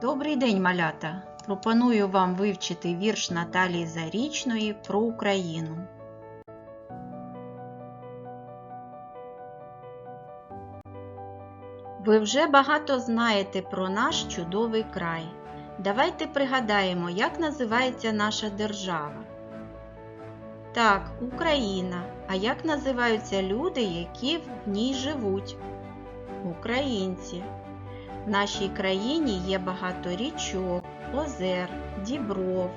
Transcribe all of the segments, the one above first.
Добрий день, малята! Пропоную вам вивчити вірш Наталії Зарічної про Україну. Ви вже багато знаєте про наш чудовий край. Давайте пригадаємо, як називається наша держава. Так, Україна. А як називаються люди, які в ній живуть? Українці. В нашій країні є багато річок, озер, дібров,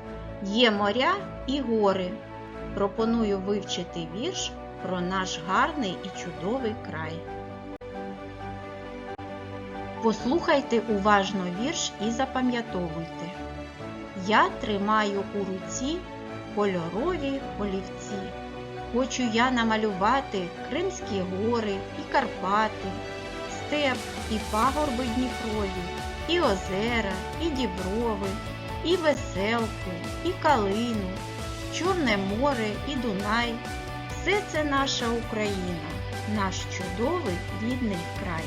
є моря і гори. Пропоную вивчити вірш про наш гарний і чудовий край. Послухайте уважно вірш і запам'ятовуйте. Я тримаю у руці кольорові олівці. Хочу я намалювати Кримські гори і Карпати, степ і пагорби Дніпрові, і озера, і діброви, і веселку, і калину, Чорне море і Дунай. Все це наша Україна, наш чудовий рідний край.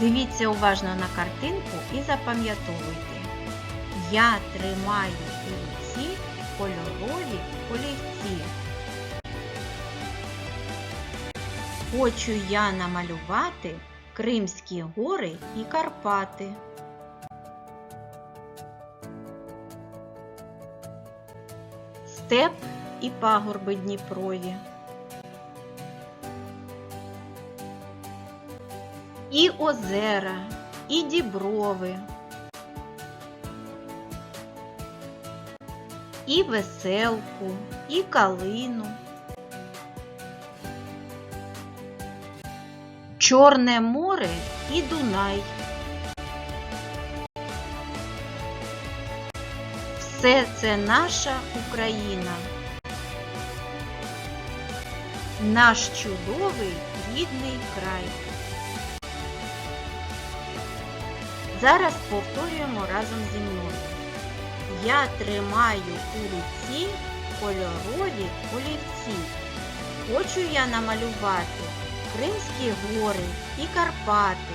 Дивіться уважно на картинку і запам'ятовуйте. Я тримаю у руці кольорові олівці. Хочу я намалювати Кримські гори і Карпати. Степ і пагорби Дніпрові. І озера, і діброви, і веселку, і калину. Чорне море і Дунай. Все це наша Україна. Наш чудовий рідний край. Зараз повторюємо разом зі мною. Я тримаю у руці кольорові олівці. Хочу я намалювати Кримські гори і Карпати,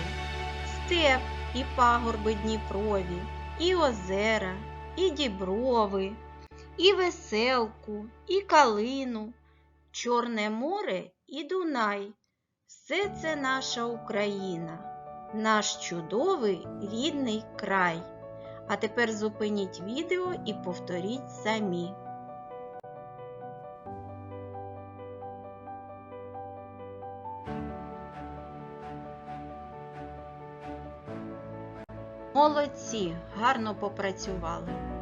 степ і пагорби Дніпрові, і озера, і діброви, і веселку, і калину, Чорне море і Дунай. Все це наша Україна, наш чудовий рідний край. А тепер зупиніть відео і повторіть самі. Молодці, гарно попрацювали.